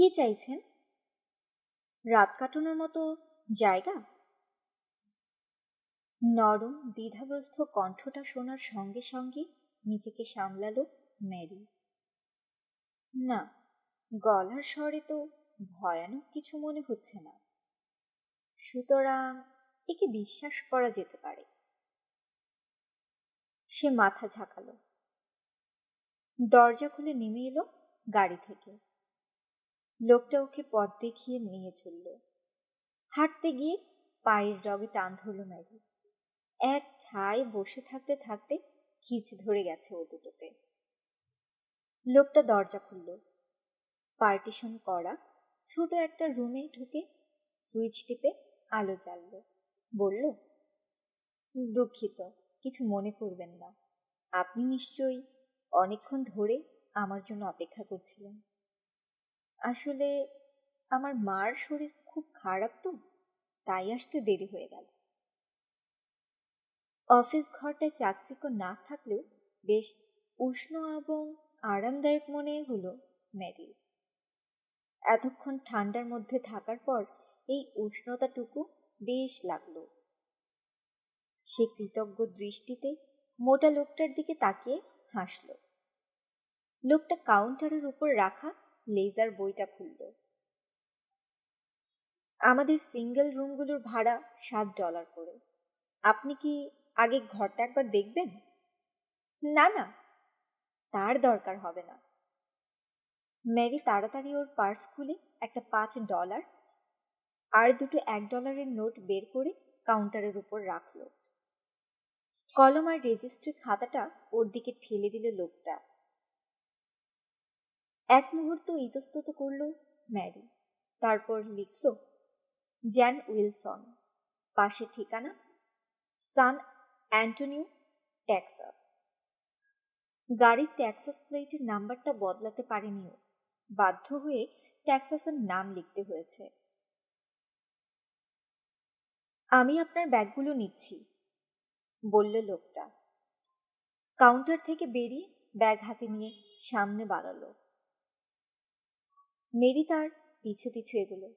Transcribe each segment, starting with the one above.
কি চাইছেন? রাত কাটানোর মতো জায়গা? নরম, দ্বিধাগ্রস্ত কণ্ঠটা শোনার সঙ্গে সঙ্গে নিজেকে সামলালো ম্যারি। না, গলার স্বরে তো ভয়ানক কিছু মনে হচ্ছে না। সুতরাং একে বিশ্বাস করা যেতে পারে। সে মাথা ঝাঁকালো। দরজা খুলে নেমে এলো গাড়ি থেকে। লোকটা ওকে পথ দেখিয়ে নিয়ে চলল। হাঁটতে গিয়ে পায়ের রগে টান ধরল ম্যারির এক ঠায় বসে থাকতে থাকতে খিচ ধরে গেছে ও দুটোতে। লোকটা দরজা খুলল। পার্টিশন করা ছোট একটা রুমে ঢুকে সুইচ টিপে আলো জ্বালল। বলল, দুঃখিত, কিছু মনে করবেন না। আপনি নিশ্চয়ই অনেকক্ষণ ধরে আমার জন্য অপেক্ষা করছিলেন। আসলে আমার মার শরীর খুব খারাপ তো, তাই আসতে দেরি হয়ে গেল। অফিস ঘরটায় চাকচিক্য না থাকলেও বেশ উষ্ণ এবং আরামদায়ক মনে হলো ম্যারির। এতক্ষণ ঠান্ডার মধ্যে থাকার পর এই উষ্ণতাটুকু বেশ লাগল। সে কৃতজ্ঞ দৃষ্টিতে মোটা লোকটার দিকে তাকিয়ে হাসল। লোকটা কাউন্টারের উপর রাখা লেজার বইটা খুলল। আমাদের সিঙ্গেল রুমগুলোর ভাড়া সাত ডলার করে। আপনি কি আগে ঘরটা একবার দেখবেন? না না, তার দরকার হবে না। ম্যারি তাড়াতাড়ি ওর পার্স খুলে একটা পাঁচ ডলার আর দুটো এক ডলারের নোট বের করে কাউন্টারের উপর রাখল। কলম আর রেজিস্ট্রি খাতাটা ওর দিকে ঠেলে দিল লোকটা। এক মুহূর্ত ইতস্তত করল ম্যারি, তারপর লিখল, জ্যান উইলসন, পাশে ঠিকানা, সান অ্যান্টোনিও ট্যাক্সাস গাড়ির ট্যাক্সাস প্লেটের নাম্বারটা বদলাতে পারেনি ও বাধ্য হয়ে ট্যাক্সাসের নাম লিখতে হয়েছে। আমি আপনার ব্যাগগুলো নিচ্ছি, বলল লোকটা। কাউন্টার থেকে বেরিয়ে ব্যাগ হাতে নিয়ে সামনে বাড়ালো। মেরি তার পিছু পিছু এগুলো।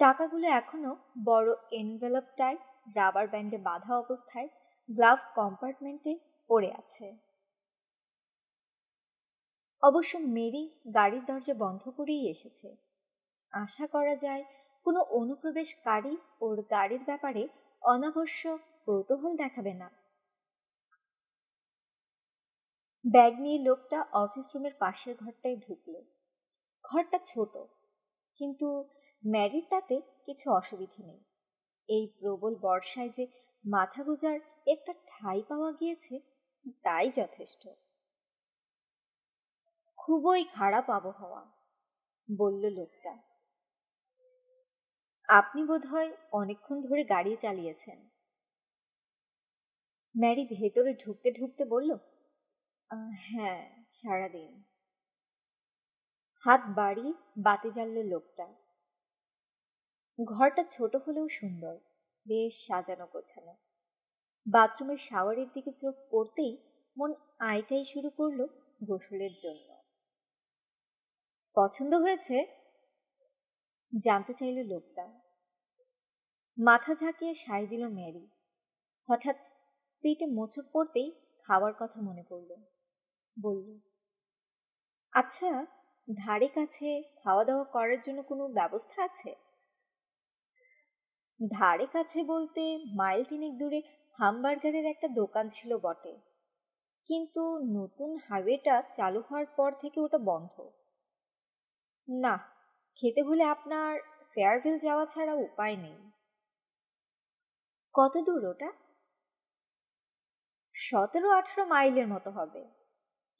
টাকাগুলো এখনও বড় এনভেলপটায় রাবার ব্যান্ডে বাঁধা অবস্থায় গ্লাভ কম্পার্টমেন্টে পড়ে আছে। অবশ্য মেরি গাড়ির দরজা বন্ধ করেই এসেছে। আশা করা যায় কোনো অনুপ্রবেশকারী ওর গাড়ির ব্যাপারে অনাবশ্যক কৌতূহল দেখাবে না। ব্যাগ নিয়ে লোকটা অফিস রুমের পাশের ঘরটায় ঢুকলো। ঘরটা ছোট, কিন্তু ম্যারির তাতে কিছু অসুবিধে নেই। এই প্রবল বর্ষায় যে মাথা গুজার একটা ঠাই পাওয়া গিয়েছে, তাই যথেষ্ট। খুবই খারাপ আবহাওয়া, বলল লোকটা। আপনি বোধহয় অনেকক্ষণ ধরে গাড়ি চালিয়েছেন। ম্যারি ভেতরে ঢুকতে ঢুকতে বলল হ্যাঁ সারাদিন। হাত বাড়িয়ে বাতি জ্বালল লোকটা। ঘরটা ছোট হলেও সুন্দর, বেশ সাজানো গোছানো। বাথরুমের শাওয়ারের দিকে চোখ পড়তেই মন আইটাই শুরু করল গোসলের জন্য। পছন্দ হয়েছে? জানতে চাইল লোকটা। মাথা ঝাঁকিয়ে সাই দিল ম্যারি। হঠাৎ পেটে মোচক পড়তেই খাওয়ার কথা মনে পড়ল। বলল। আচ্ছা ধারে কাছে খাওয়া দাওয়া করার জন্য কোনো ব্যবস্থা আছে? ধারে কাছে বলতে মাইল তিনেক দূরে হামবার্গারের একটা দোকান ছিল বটে। কিন্তু নতুন হাইওয়েটা চালু হওয়ার পর থেকে ওটা বন্ধ। না, খেতে হলে আপনার ফেয়ারভিল যাওয়া ছাড়া উপায় নেই। কত দূর ওটা? সতেরো আঠারো মাইলের মতো হবে।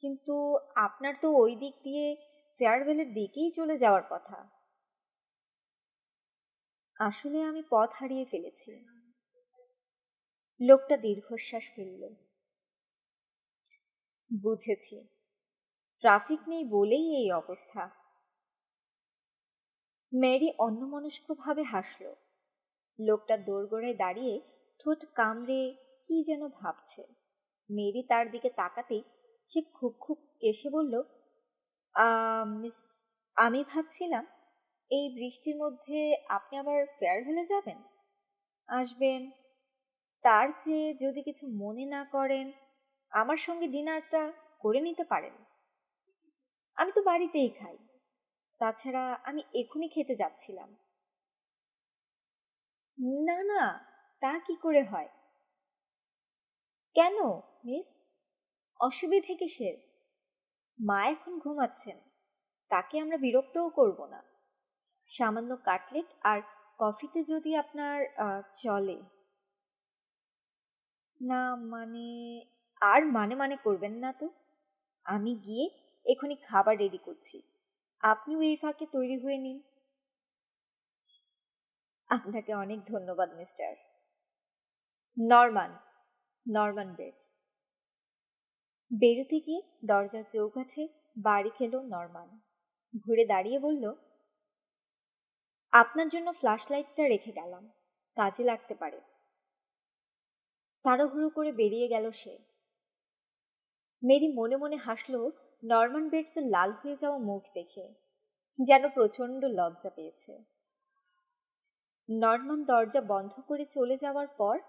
কিন্তু আপনার তো ওই দিক দিয়ে ফেয়ারওয়েলের দিকেই চলে যাওয়ার কথা। আসলে আমি পথ হারিয়ে ফেলেছি। লোকটা দীর্ঘশ্বাস ফেলল। বুঝেছি। ট্রাফিক নেই বলেই এই অবস্থা। মেরি অন্যমনস্কভাবে হাসল। লোকটা দোরগোড়ায় দাঁড়িয়ে ঠোঁট কামড়ে কি যেন ভাবছে। মেরি তার দিকে তাকাতেই সে খুব খুব এসে বলল মিস, আমি ভাবছিলাম এই বৃষ্টির মধ্যে আপনি আবার ফেয়ারওয়েলে যাবেন? আসবেন? তার চেয়ে যদি কিছু মনে না করেন, আমার সঙ্গে ডিনারটা করে নিতে পারেন। আমি তো বাড়িতেই খাই। তাছাড়া আমি এখনই খেতে যাচ্ছিলাম। না না, তা কি করে হয়? কেন, মিস? অসুবিধে কিসের? মা এখন ঘুমাচ্ছেন, তাকে আমরা বিরক্তও করব না। সামান্য কাটলেট আর কফিতে যদি আপনার চলে। না মানে আর মানে মানে করবেন না তো। আমি গিয়ে এখনই খাবার রেডি করছি। আপনিও এই ফাঁকে তৈরি হয়ে নিন। আপনাকে অনেক ধন্যবাদ, মিস্টার। নরমান নরমান বেটস বেরোতে গিয়ে দরজার চৌকাঠে বাড়ি খেলো নরমান। ঘুরে দাঁড়িয়ে বলল, আপনার জন্য ফ্ল্যাশ লাইটটা রেখে গেলাম, কাজে লাগতে পারে। তাড়াহুড়ো করে বেরিয়ে গেল সে। মেরি মনে মনে হাসলো, নরমান বেটসের লাল হয়ে যাওয়া মুখ দেখে, যেন প্রচণ্ড লজ্জা পেয়েছে। নরমান দরজা বন্ধ করে চলে যাওয়ার পর,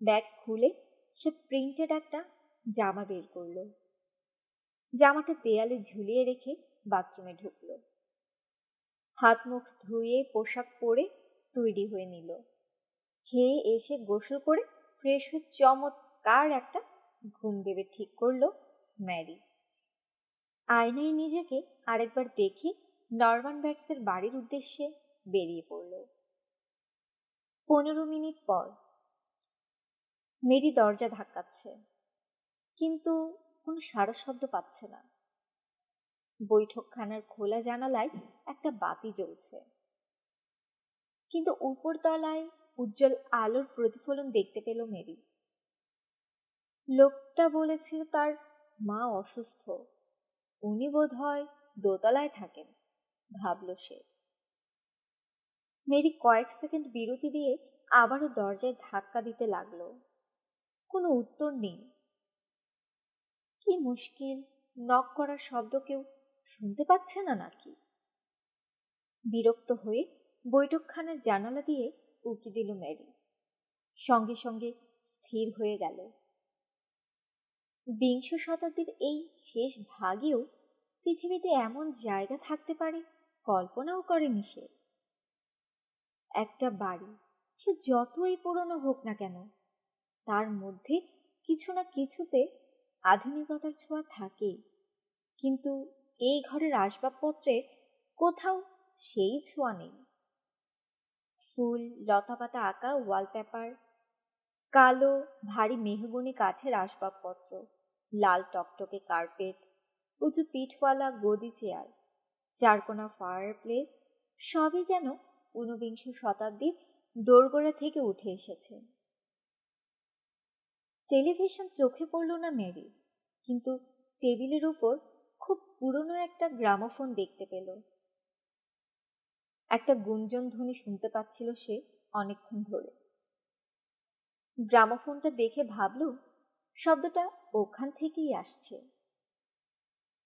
ব্যাগ খুলে সে প্রিন্টেড একটা জামা বের করল। জামাটা দেয়ালে ঝুলিয়ে রেখে বাথরুমে ঢুকলো। হাত মুখ ধুয়ে পোশাক পরে তৈরি হয়ে নিল। খেয়ে এসে গোসল করে ফ্রেশ হয়ে চমৎকার একটা ঘুম দেবে ঠিক করল ম্যারি। আয়নায় নিজেকে আরেকবার দেখে নরমান ব্যাটসের বাড়ির উদ্দেশ্যে বেরিয়ে পড়ল। পনেরো মিনিট পর। মেরি দরজা ধাক্কাচ্ছে। কিন্তু কোনো সারা শব্দ পাচ্ছে না। বৈঠকখানার খোলা জানালায় একটা বাতি জ্বলছে। কিন্তু উপরতলায় উজ্জ্বল আলোর প্রতিফলন দেখতে পেল মেরি। লোকটা বলেছিল তার মা অসুস্থ। উনি বোধ হয় দোতলায় থাকেন, ভাবল সে। মেরি কয়েক সেকেন্ড বিরতি দিয়ে আবারও দরজায় ধাক্কা দিতে লাগল। কোনো উত্তর নেই। কি মুশকিল? নক করার শব্দ কেউ শুনতে পাচ্ছে না নাকি? বিরক্ত হয়ে বৈঠকখানার জানালা দিয়ে উঁকি দিল ম্যারি। সঙ্গে সঙ্গে স্থির হয়ে গেল। বিংশ শতাব্দীর এই শেষ ভাগেও পৃথিবীতে এমন জায়গা থাকতে পারে, কল্পনাও করেনি সে। একটা বাড়ি, সে যতই পুরনো হোক না কেন, তার মধ্যে কিছু না কিছুতে আধুনিকতার ছোঁয়া থাকেই কিন্তু এই ঘরের আসবাবপত্রের কোথাও সেই ছোঁয়া নেই। ফুল, লতাপাতা আঁকা ওয়ালপেপার কালো, ভারী মেহগুনি কাঠের আসবাবপত্র, লাল টকটকে কার্পেট উঁচু পিঠওয়ালা গদি চেয়ার চারকোনা ফায়ার প্লেস সবই যেন ঊনবিংশ শতাব্দীর দোরগোড়া থেকে উঠে এসেছে। টেলিভিশন চোখে পড়ল না মেরির কিন্তু টেবিলের উপর খুব পুরনো একটা গ্রামোফোন দেখতে পেল। একটা গুঞ্জন ধ্বনি শুনতে পাচ্ছিল সে অনেকক্ষণ ধরে। গ্রামোফোনটা দেখে ভাবল শব্দটা ওখান থেকেই আসছে।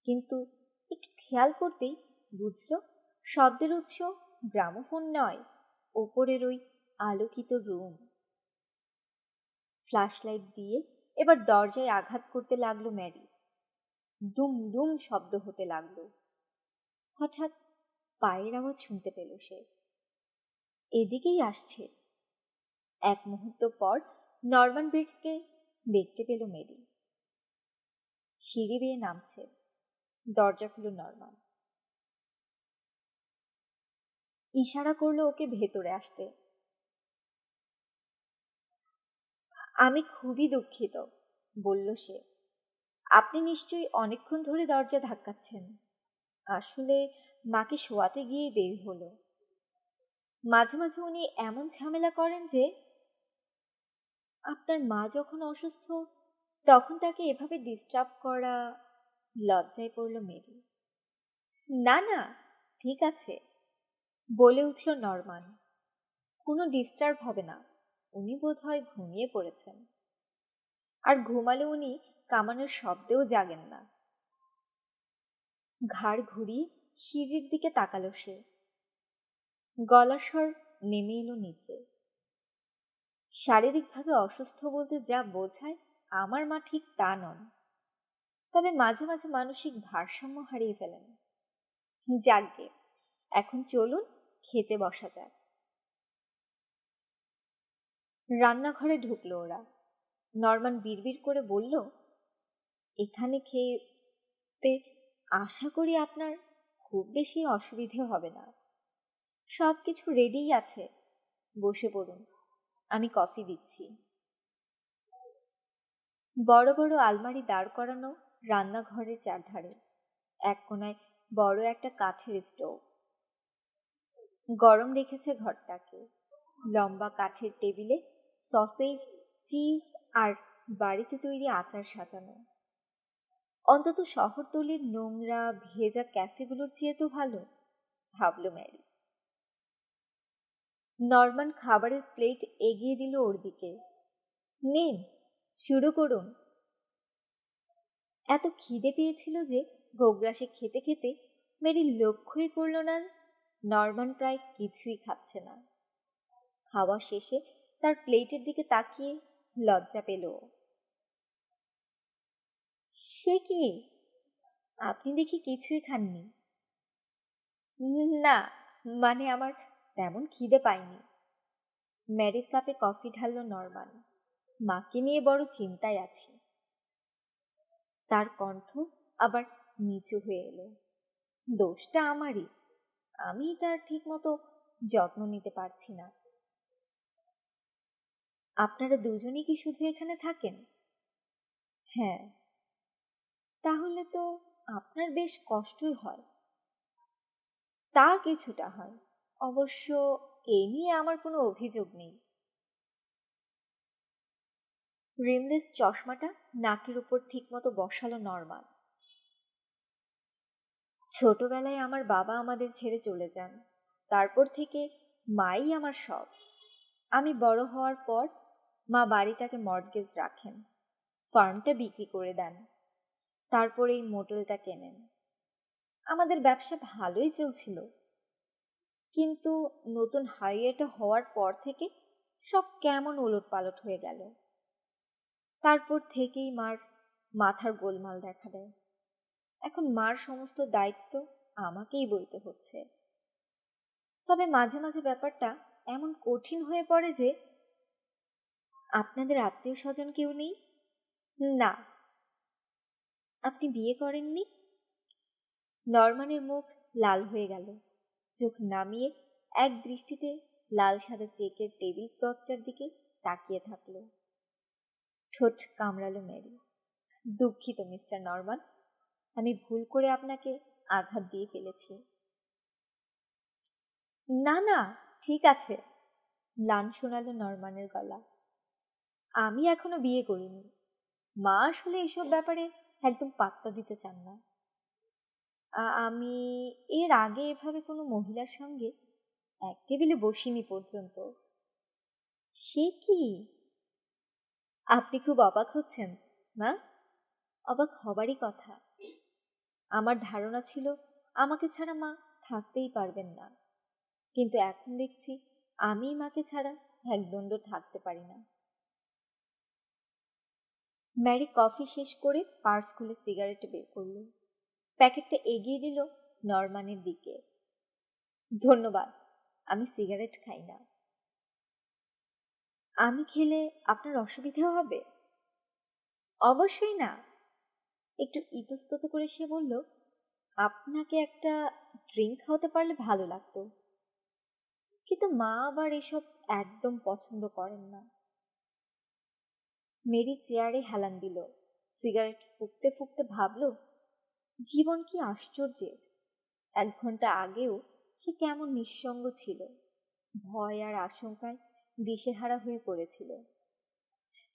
কিন্তু একটু খেয়াল করতেই বুঝল, শব্দের উৎস গ্রামোফোন নয়, ওপরের ওই আলোকিত রুম। ফ্ল্যাশলাইট দিয়ে এবার দরজায় আঘাত করতে লাগল ম্যারি। দুম দুম শব্দ হতে লাগল। হঠাৎ পায়ের আওয়াজ শুনতে পেল সে। এদিকেই আসছে। এক মুহূর্ত পর নরমান বিটসকে দেখতে পেল মেরি সিঁড়ি বেয়ে নামছে। দরজা খুলো নরমান। ইশারা করল ওকে ভেতরে আসতে। আমি খুবই দুঃখিত, বলল সে। আপনি নিশ্চয়ই অনেকক্ষণ ধরে দরজা ধাক্কাচ্ছেন। আসলে মাকে শোয়াতে গিয়েই দেরি হলো। মাঝে মাঝে উনি এমন ঝামেলা করেন যে, আপনার মা যখন অসুস্থ, তখন তাকে এভাবে ডিস্টার্ব করা লজ্জায় পড়ল মেরি। না না, ঠিক আছে, বলে উঠল নরমান। কোনো ডিস্টার্ব হবে না। উনি বোধহয় ঘুমিয়ে পড়েছেন। আর ঘুমালে উনি কামানের শব্দেও জাগেন না। ঘাড় ঘুরিয়ে সিঁড়ির দিকে তাকালো সে। গলার স্বর নেমে এলো নিচে। শারীরিকভাবে অসুস্থ বলতে যা বোঝায় আমার মা ঠিক তা নন। তবে মাঝে মাঝে মানসিক ভারসাম্য হারিয়ে ফেলেন। যাকগে এখন চলুন খেতে বসা যাক। রান্নাঘরে ঢুকলো ওরা। নরমান বিড়বিড় করে বলল, এখানে খেতে আশা করি আপনার খুব বেশি অসুবিধে হবে না। সব কিছু রেডিই আছে। বসে পড়ুন। আমি কফি দিচ্ছি। বড় বড় আলমারি দাঁড় করানো রান্নাঘরের চারধারে। এক কোনায় বড় একটা কাঠের স্টোভ গরম রেখেছে ঘরটাকে। লম্বা কাঠের টেবিলে সসেজ, চিজ আর বাড়িতে তৈরি আচার সাজানো। অন্তত শহরতলির নোংরা, ভেজা ক্যাফেগুলোর চেয়ে তো ভালো, ভাবল ম্যারি। নর্মান খাবারের প্লেট এগিয়ে দিল ওর দিকে। নিন, শুরু করুন। এত খিদে পেয়েছিল যে গোগ্রাসে খেতে খেতে মেরি লক্ষ্যই করল না, নর্মান প্রায় কিছুই খাচ্ছে না। খাওয়া শেষে তার প্লেটের দিকে তাকিয়ে লজ্জা পেল। সে কি? আপনি দেখি কিছুই খাননি। না মানে আমার তেমন খিদে পাইনি। ম্যারির কাপে কফি ঢাললো নরমান। মাকে নিয়ে বড় চিন্তায় আছি। তার কণ্ঠ আবার নিচু হয়ে এলো। দোষটা আমারই। আমি তার ঠিক মতো যত্ন নিতে পারছি না। আপনারা দুজনেই কি শুধু এখানে থাকেন? হ্যাঁ। তাহলে তো আপনার বেশ কষ্টই হয়। তা কিছুটা হয়। অবশ্য এ নিয়ে আমার কোনো অভিযোগ নেই। রিমলেস চশমাটা নাকের উপর ঠিকমতো বসালো নর্মাল। ছোটবেলায় আমার বাবা আমাদের ছেড়ে চলে যান। তারপর থেকে মাই আমার সব। আমি বড় হওয়ার পর মা বাড়িটাকে মর্টগেজ রাখেন, ফার্মটা বিক্রি করে দেন, তারপর এই মোটেলটা কেনেন। আমাদের ব্যবসা ভালোই চলছিল। কিন্তু নতুন হাইওয়েটা হওয়ার পর থেকে সব কেমন ওলট পালট হয়ে গেল। তারপর থেকেই মার মাথার গোলমাল দেখা দেয়। এখন মার সমস্ত দায়িত্ব আমাকেই বলতে হচ্ছে। তবে মাঝে মাঝে ব্যাপারটা এমন কঠিন হয়ে পড়ে যে আপনাদের আত্মীয় স্বজন কেউ নেই? না। আপনি বিয়ে করেননি? নরমানের মুখ লাল হয়ে গেল। চোখ নামিয়ে এক দৃষ্টিতে লাল সাদা চেকের টেবিল ক্লথটার দিকে তাকিয়ে থাকল। ঠোঁট কামড়ালো মেরি দুঃখিত, মিস্টার নরমান। আমি ভুল করে আপনাকে আঘাত দিয়ে ফেলেছি। না না, ঠিক আছে। লান শোনালো নরমানের গলা। আমি এখনও বিয়ে করিনি। মা আসলে এসব ব্যাপারে একদম পাত্তা দিতে চান না। আমি এর আগে এভাবে কোনো মহিলার সঙ্গে এক টেবিলে বসিনি পর্যন্ত। সে কি? আপনি খুব অবাক হচ্ছেন, না? অবাক হবারই কথা। আমার ধারণা ছিল আমাকে ছাড়া মা থাকতেই পারবেন না। কিন্তু এখন দেখছি আমি মাকে ছাড়া একদণ্ড থাকতে পারি না। ম্যারি কফি শেষ করে পার্স খুলে সিগারেট বের করল। প্যাকেটটা এগিয়ে দিল নরমানের দিকে। ধন্যবাদ, আমি সিগারেট খাই না। আমি খেলে আপনার অসুবিধা হবে? অবশ্যই না। একটু ইতস্তত করে সে বলল, আপনাকে একটা ড্রিঙ্ক খাওয়াতে পারলে ভালো লাগতো। কিন্তু মা আবার এসব একদম পছন্দ করেন না। মেরি চেয়ারে হেলান দিল। সিগারেট ফুকতে ফুকতে ভাবল, জীবন কি আশ্চর্যের? এক ঘণ্টা আগেও সে কেমন নিঃসঙ্গ ছিল। ভয় আর আশঙ্কায় দিশেহারা হয়ে পড়েছিল।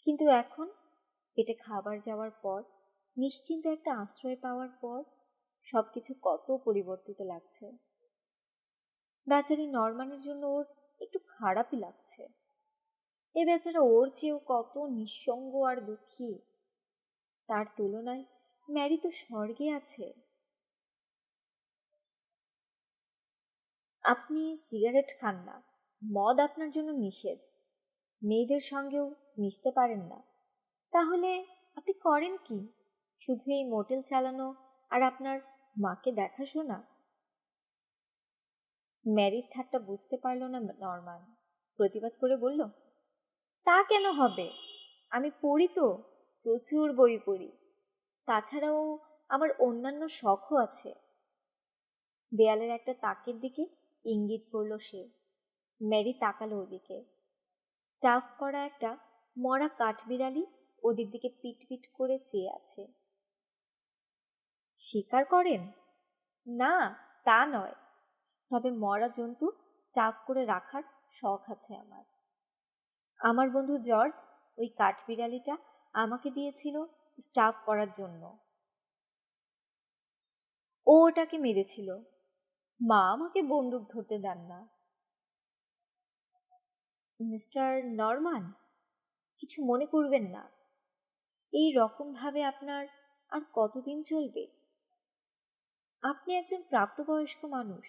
কিন্তু এখন পেটে খাবার যাওয়ার পর, নিশ্চিন্ত একটা আশ্রয় পাওয়ার পর, সবকিছু কত পরিবর্তিত লাগছে। বেচারি নরমানের জন্য ওর একটু খারাপই লাগছে। এ বেচারা ওর চেয়েও কত নিঃসঙ্গ আর দুঃখী। তার তুলনায় ম্যারি তো স্বর্গে আছে। আপনি সিগারেট খান না, মদ আপনার জন্য নিষেধ। মেয়েদের সঙ্গেও মিশতে পারেন না। তাহলে আপনি করেন কি? শুধু এই মোটেল চালানো আর আপনার মাকে দেখাশোনা? ম্যারির ঠাট্টা বুঝতে পারল না নরমান। প্রতিবাদ করে বলল তা কেন হবে? আমি পড়ি তো, প্রচুর বই পড়ি। তাছাড়াও আমার অন্যান্য শখও আছে। দেয়ালের একটা তাকের দিকে ইঙ্গিত করল সে। ম্যারি তাকালো ওদিকে। স্টাফ করা একটা মরা কাঠবিড়ালি ওদের দিকে পিট পিট করে চেয়ে আছে। স্বীকার করেন? না, তা নয়। তবে মরা জন্তু স্টাফ করে রাখার শখ আছে আমার। আমার বন্ধু জর্জ ওই কাঠবিড়ালিটা আমাকে দিয়েছিল স্টাফ করার জন্য। ও ওটাকে মেরেছিল। মা আমাকে বন্দুক ধরতে দেন না। মিস্টার নরমান, কিছু মনে করবেন না। এই রকম ভাবে আপনার আর কতদিন চলবে? আপনি একজন প্রাপ্তবয়স্ক মানুষ।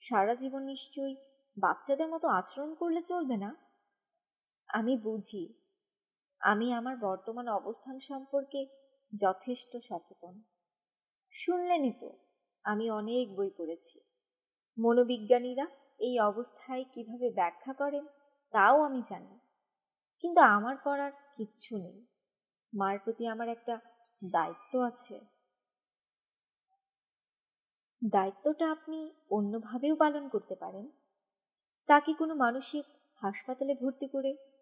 সারা জীবন নিশ্চয়ই বাচ্চাদের মতো আচরণ করলে চলবে না? আমি বুঝি, আমি আমার বর্তমান অবস্থান সম্পর্কে যথেষ্ট সচেতন। শুনলেনই তো, আমি অনেক বই পড়েছি। মনোবিজ্ঞানীরা এই অবস্থায় কীভাবে ব্যাখ্যা করেন, তাও আমি জানি। কিন্তু আমার করার কিচ্ছু নেই। মার প্রতি আমার একটা দায়িত্ব আছে। দায়িত্বটা আপনি অন্যভাবেও পালন করতে পারেন। তাকে কোনো মানসিক হাসপাতালে ভর্তি করে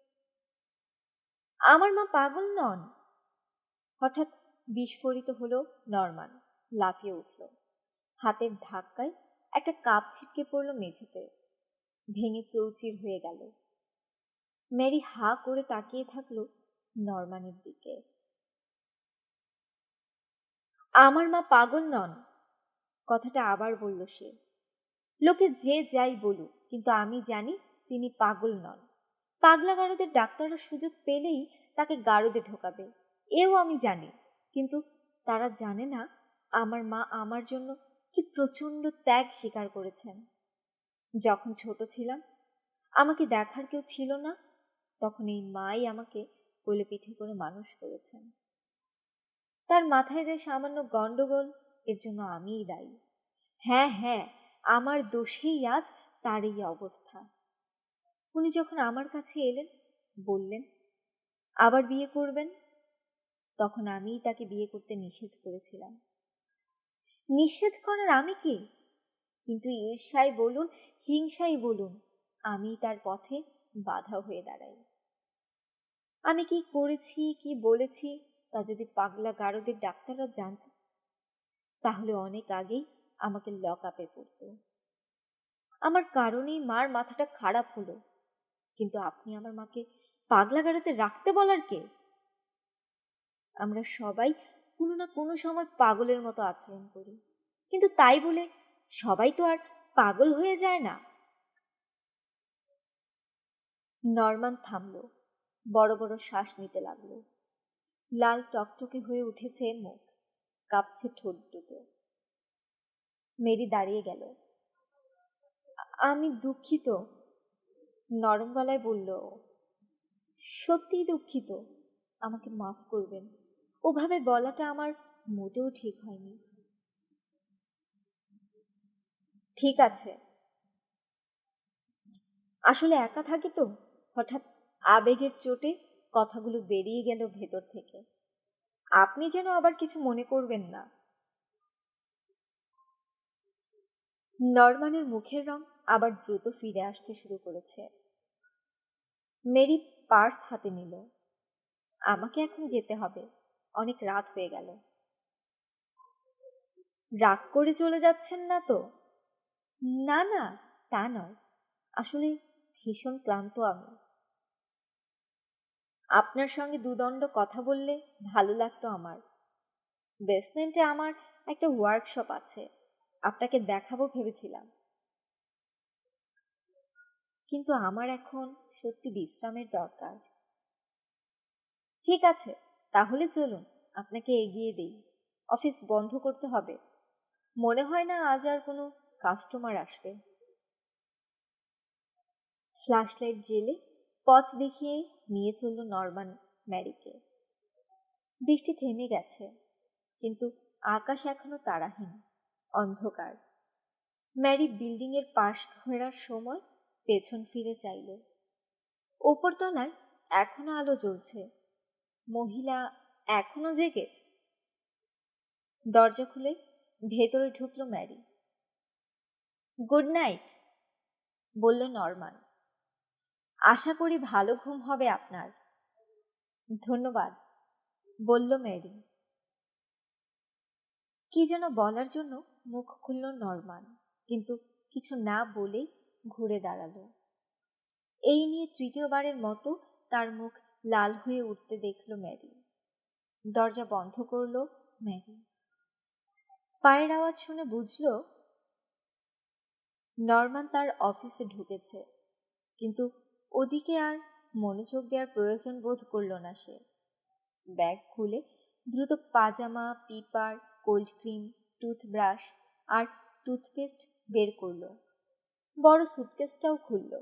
আমার মা পাগল নন। হঠাৎ বিস্ফোরিত হলো নরমান, লাফিয়ে উঠল। হাতের ধাক্কায় একটা কাপ ছিটকে পড়ল মেঝেতে। ভেঙে চৌচির হয়ে গেল। ম্যারি হা করে তাকিয়ে থাকল নরমানের দিকে। আমার মা পাগল নন, কথাটা আবার বলল সে। লোকে যে যাই বলুক, কিন্তু আমি জানি তিনি পাগল নন। পাগলা গারদের ডাক্তাররা সুযোগ পেলেই তাকে গারদে ঢোকাবে। এও আমি জানি। কিন্তু তারা জানে না আমার মা আমার জন্য কি প্রচণ্ড ত্যাগ স্বীকার করেছেন। যখন ছোট ছিলাম, আমাকে দেখার কেউ ছিল না, তখন এই মাই আমাকে কোলে পিঠে করে মানুষ করেছেন। তার মাথায় যে সামান্য গণ্ডগোল, এর জন্য আমিই দায়ী। হ্যাঁ হ্যাঁ আমার দোষেই আজ তার এই অবস্থা। উনি যখন আমার কাছে এলেন, বললেন আবার বিয়ে করবেন? তখন আমিই তাকে বিয়ে করতে নিষেধ করেছিলাম। নিষেধ করার আমি কে? কিন্তু ঈর্ষাই বলুন হিংসাই বলুন, আমি তার পথে বাধা হয়ে দাঁড়াই। আমি কি করেছি, কি বলেছি, তা যদি পাগলা গারদের ডাক্তাররা জানত, তাহলে অনেক আগেই আমাকে লক আপে পড়ত। আমার কারণেই মার মাথাটা খারাপ হলো। কিন্তু আপনি আমার মাকে পাগলা গারোতে রাখতে বলার কে? আমরা সবাই কোনো না কোনো সময় পাগলের মতো আচরণ করি। কিন্তু তাই বলে সবাই তো আর পাগল হয়ে যায় না। নরমান থামল, বড় বড় শ্বাস নিতে লাগল। লাল টকটকে হয়ে উঠেছে মুখ, কাঁপছে ঠোঁট দুটো। মেরি দাঁড়িয়ে গেল। আমি দুঃখিত, নরম গলায় বলল সত্যিই দুঃখিত। আমাকে মাফ করবেন। ওভাবে বলাটা আমার মোটেও ঠিক হয়নি। ঠিক আছে। আসলে একা থাকি তো, হঠাৎ আবেগের চোটে কথাগুলো বেরিয়ে গেল ভেতর থেকে। আপনি যেন আবার কিছু মনে করবেন না। নরমানের মুখের রং আবার দ্রুত ফিরে আসতে শুরু করেছে। মেরি পার্স হাতে নিল। আমাকে এখন যেতে হবে। অনেক রাত হয়ে গেল। রাগ করে চলে যাচ্ছেন না তো? না না, তা নয়। আসলে ভীষণ ক্লান্ত আমি। আপনার সঙ্গে দুদণ্ড কথা বললে ভালো লাগতো আমার। বেসমেন্টে আমার একটা ওয়ার্কশপ আছে। আপনাকে দেখাবো ভেবেছিলাম। কিন্তু আমার এখন সত্যি বিশ্রামের দরকার। ঠিক আছে, তাহলে চলুন, আপনাকে এগিয়ে দেই। অফিস বন্ধ করতে হবে। মনে হয় না আজ আর কোনো কাস্টমার আসবে। ফ্ল্যাশ লাইট জেলে পথ দেখিয়ে নিয়ে চলল নরমান ম্যারিকে বৃষ্টি থেমে গেছে, কিন্তু আকাশ এখনও তারাহীন অন্ধকার। ম্যারি বিল্ডিংয়ের পাশ ঘোরার সময় পেছন ফিরে চাইল। ওপরতলায় এখনও আলো জ্বলছে। মহিলা এখনও জেগে। দরজা খুলে ভেতরে ঢুকলো ম্যারি। গুড নাইট, বলল নরমান। আশা করি ভালো ঘুম হবে আপনার। ধন্যবাদ, বলল ম্যারি। কি যেন বলার জন্য মুখ খুলল নরমান, কিন্তু কিছু না বলেই ঘুরে দাঁড়াল। এই নিয়ে তৃতীয়বারের মতো তার মুখ লাল হয়ে উঠতে দেখল ম্যারি। দরজা বন্ধ করল ম্যারি। পায়ের আওয়াজ শুনে বুঝল, নরমান তার অফিসে ঢুকেছে, কিন্তু ওদিকে আর মনোযোগ দেওয়ার প্রয়োজন বোধ করল না সে। ব্যাগ খুলে দ্রুত পাজামা, পিপার, কোল্ড ক্রিম, টুথব্রাশ আর টুথপেস্ট বের করল। বড় সুটকেসটাও খুলল।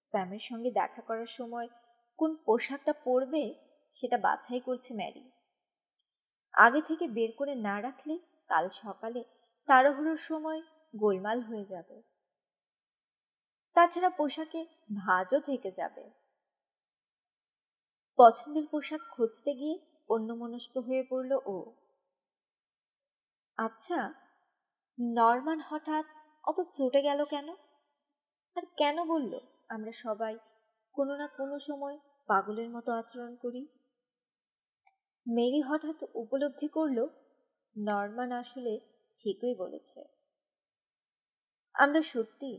স্যামের সঙ্গে দেখা করার সময় কোন পোশাকটা পরবে সেটা বাছাই করছে ম্যারি। আগে থেকে বের করে না রাখলে কাল সকালে তাড়াহুড়োর সময় গোলমাল হয়ে যাবে। তাছাড়া পোশাকে ভাজও থেকে যাবে। পছন্দের পোশাক খুঁজতে গিয়ে অন্যমনস্ক হয়ে পড়ল ও। আচ্ছা নরমান হঠাৎ অত চটে গেল কেন? আর কেন বলল, আমরা সবাই কোনো না কোনো সময় পাগলের মতো আচরণ করি? মেরি হঠাৎ উপলব্ধি করল, নরমান আসলে ঠিকই বলেছে। আমরা সত্যি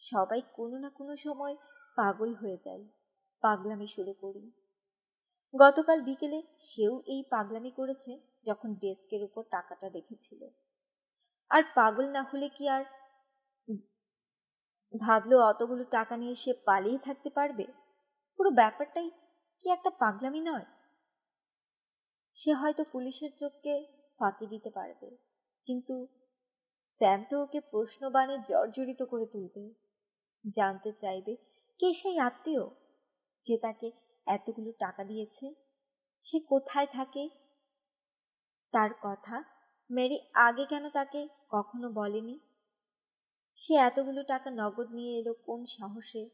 সবাই কোনো না কোনো সময় পাগল হয়ে যাই, পাগলামি শুরু করি। গতকাল বিকেলে সেও এই পাগলামি করেছে যখন ডেস্কের উপর টাকাটা দেখেছিল। আর পাগল না হলে কি আর ভাবলো অতগুলো টাকা নিয়ে সে পালিয়ে থাকতে পারবে? পুরো ব্যাপারটাই কি একটা পাগলামি নয়? সে হয়তো পুলিশের চোখকে ফাঁকি দিতে পারবে, কিন্তু স্যাম তো ওকে প্রশ্নবাণে জর্জরিত করে তুলবে। জানতে চাইবে কে সেই আত্মীয় যে তাকে এতগুলো টাকা দিয়েছে? সে কোথায় থাকে? তার কথা মেরি আগে কেন তাকে কখনো বলেনি? সে এতগুলো টাকা নগদ নিয়ে এলো কোন সাহসে?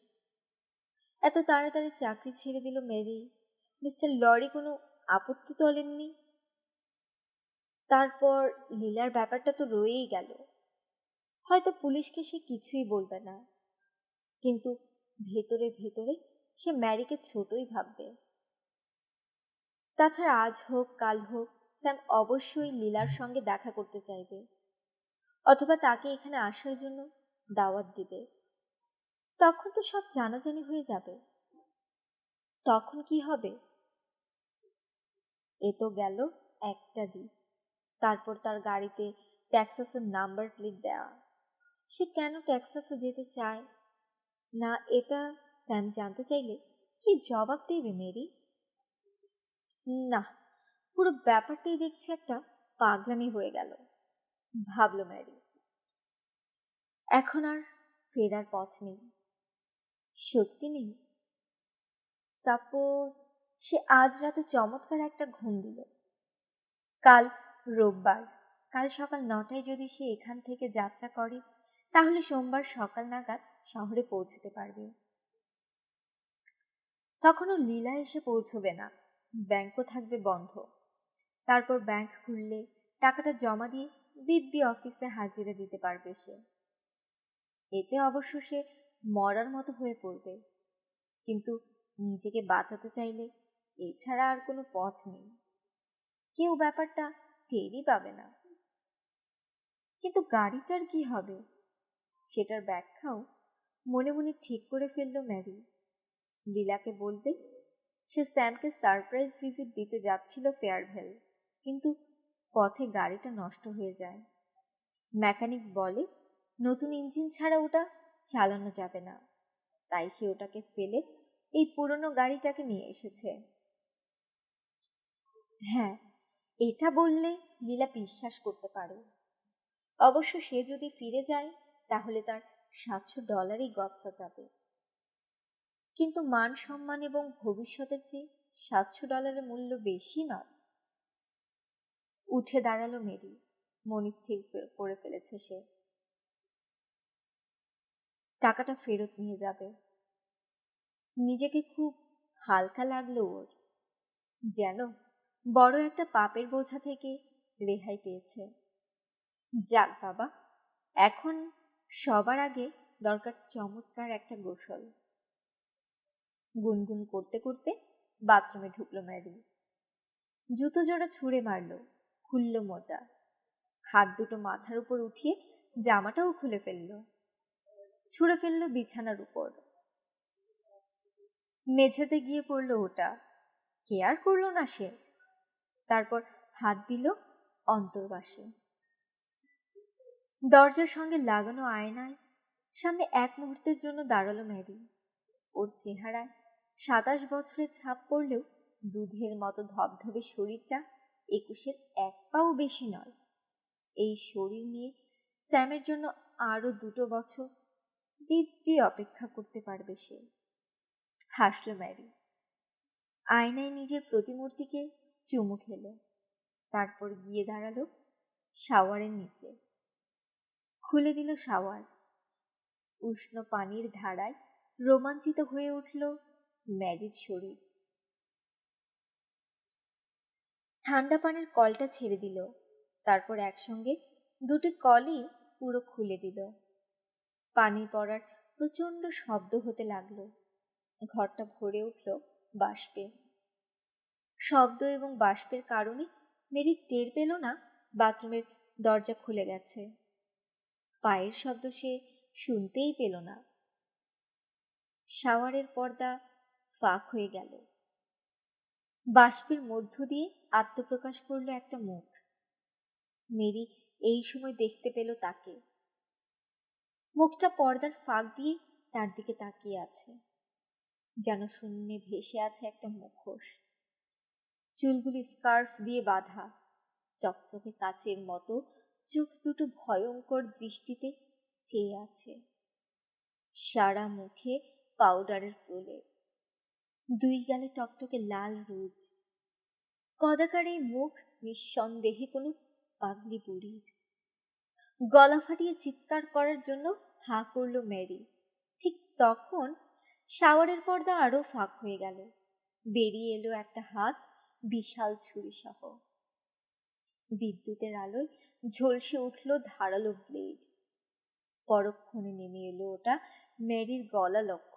এত তাড়াতাড়ি চাকরি ছেড়ে দিল মেরি মিস্টার লরি কোনো আপত্তি তোলেননি? তারপর লীলার ব্যাপারটা তো রয়েই গেল। হয়তো পুলিশকে সে কিছুই বলবে না। কিন্তু ভেতরে ভেতরে সে ম্যারিকে ছোটই ভাববে। তাছাড়া আজ হোক, কাল হোক, স্যাম অবশ্যই লীলার সঙ্গে দেখা করতে চাইবে। অথবা তাকে এখানে আসার জন্য দাওয়াত দিবে। তখন তো সব জানাজানি হয়ে যাবে। তখন কি হবে? এ তো গেল একটা দিক তারপর তার গাড়িতে ট্যাক্সাসের নাম্বার প্লেট দেওয়া সে কেন ট্যাক্সাসে যেতে চায়? না, এটা স্যাম জানতে চাইলে কি জবাব দেবে মেরি? না, পুরো ব্যাপারটাই দেখছি একটা পাগলামি হয়ে গেল। ভাবল ম্যারি। এখন আর ফেরার পথ নেই। সত্যি নেই? সাপোজ সে আজ রাতে চমৎকার একটা ঘুম দিল। কাল রোববার, কাল সকাল নটায় যদি সে এখান থেকে যাত্রা করে, তাহলে সোমবার সকাল নাগাদ শহরে পৌঁছতে পারবে। তখনও লীলা এসে পৌঁছবে না। ব্যাংকও থাকবে বন্ধ। তারপর ব্যাংক খুললে টাকাটা জমা দিয়ে দিব্যি অফিসে হাজিরা দিতে পারবে সে। এতে অবশ্য সে মরার মতো হয়ে পড়বে। কিন্তু নিজেকে বাঁচাতে চাইলে এছাড়া আর কোনো পথ নেই। কেউ ব্যাপারটা টেরই পাবে না। কিন্তু গাড়িটার কি হবে? সেটার ব্যাখ্যাও মনে মনে ঠিক করে ফেলল ম্যারি। লীলাকে বলবে, সে স্যামকে সারপ্রাইজ ভিজিট দিতে যাচ্ছিল ফেয়ারভেল, কিন্তু পথে গাড়িটা নষ্ট হয়ে যায়। মেকানিক বলে, নতুন ইঞ্জিন ছাড়া ওটা চালানো যাবে না। তাই সে ওটাকে ফেলে এই পুরনো গাড়িটাকে নিয়ে এসেছে। হ্যাঁ এটা বললে লীলা বিশ্বাস করতে পারে। অবশ্য সে যদি ফিরে যায়, তাহলে তার সাতশো ডলারই গচ্ছা যাবে। কিন্তু মান সম্মান এবং ভবিষ্যতের চেয়ে সাতশো ডলারের মূল্য বেশি নয়। উঠে দাঁড়াল মেরি। মনস্থির করে ফেলেছে সে। টাকাটা ফেরত নিয়ে যাবে। নিজেকে খুব হালকা লাগল ওর। যেন বড় একটা পাপের বোঝা থেকে রেহাই পেয়েছে। যাক বাবা, এখন সবার আগে দরকার চমৎকার একটা গোসল। গুনগুন করতে করতে বাথরুমে ঢুকলো ম্যারি। জুতো জোড়া ছুঁড়ে মারলো। খুলল মোজা। হাত দুটো মাথার উপর উঠিয়ে জামাটাও খুলে ফেলল। ছুঁড়ে ফেলল বিছানার উপর। মেঝেতে গিয়ে পড়ল ওটা। কেয়ার করল না সে? তারপর হাত দিল অন্তর্বাসে দরজার সঙ্গে লাগানো আয়নায় সামনে এক মুহূর্তের জন্য দাঁড়াল ম্যারি। ওর চেহারায় সাতাশ বছরের ছাপ পড়লেও দুধের মতো ধবধবে শরীরটা একুশের এক পাও বেশি নয়। এই শরীর নিয়ে স্যামের জন্য আরও দুটো বছর দিব্যি অপেক্ষা করতে পারবে সে। হাসল ম্যারি। আয়নায় নিজের প্রতিমূর্তিকে চুমু খেল। তারপর গিয়ে দাঁড়াল শাওয়ারের নিচে। খুলে দিল শাওয়ার। উষ্ণ পানির ধারায় রোমাঞ্চিত হয়ে উঠল ম্যারির শরীর। ঠান্ডা পানির কলটা ছেড়ে দিল। তারপর একসঙ্গে দুটি কলই পুরো খুলে দিল। পানি পড়ার প্রচণ্ড শব্দ হতে লাগল। ঘরটা ভরে উঠল বাষ্পে। শব্দ এবং বাষ্পের কারণে মেরি টের পেল না বাথরুমের দরজা খুলে গেছে। পায়ের শব্দ সে শুনতেই পেল না। শাওয়ারের পর্দা ফাঁক হয়ে গেল। বাষ্পের মধ্য দিয়ে আত্মপ্রকাশ করল একটা মুখ। মেরি এই সময় দেখতে পেল তাকে। মুখটা পর্দার ফাঁক দিয়ে তার দিকে তাকিয়ে আছে। যেন শূন্যে ভেসে আছে একটা মুখোশ। চুলগুলি স্কার্ফ দিয়ে বাঁধা। চকচকে কাচের মতো চোখ দুটো ভয়ঙ্কর দৃষ্টিতে চেয়ে আছে। সারা মুখে পাউডারের প্রলেপ। দুই গালে টকটকে লাল রুজ। কদাকার মুখ নিঃসন্দেহে কোনো পাগলি বুড়ির। গলা ফাটিয়ে চিৎকার করার জন্য হা করল ম্যারি। ঠিক তখন শাওয়ারের পর্দা আরও ফাঁক হয়ে গেল। বেরিয়ে এলো একটা হাত বিশাল ছুরি সহ বিদ্যুতের আলোয় ঝলসে উঠল ধারালো ব্লেড। পরক্ষণে নেমে এলো ওটা ম্যারির গলা লক্ষ্য